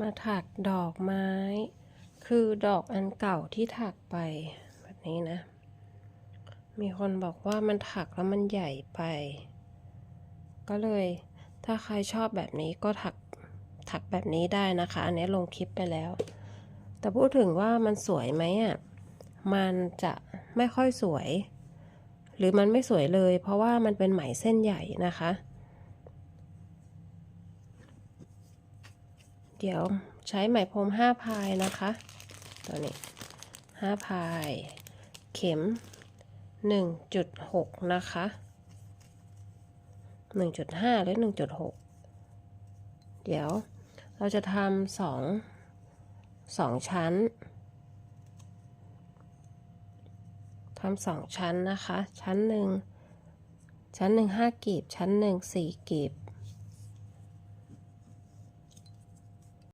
มาถักดอกไม้ คือดอกอันเก่าที่ถักไปแบบนี้นะ มีคนบอกว่ามันถักแล้วมันใหญ่ไป ก็เลยถ้าใครชอบแบบนี้ก็ถักถักแบบนี้ได้นะคะ อันนี้ลงคลิปไปแล้ว แต่พูดถึงว่ามันสวยไหมอะ มันจะไม่ค่อยสวย หรือมันไม่สวยเลย เพราะว่ามันเป็นไหมเส้นใหญ่นะคะ เดี๋ยวใช้ไหมพรมห้าพายนะคะ ตัวนี้ห้าพาย เข็มหนึ่งจุดหกนะคะหนึ่งจุดห้าหรือหนึ่งจุดหกเดี๋ยวเราจะทำสองสองชั้นทำสองชั้นนะคะ ชั้นหนึ่งชั้นหนึ่งห้ากีบ ชั้นหนึ่งสี่กีบ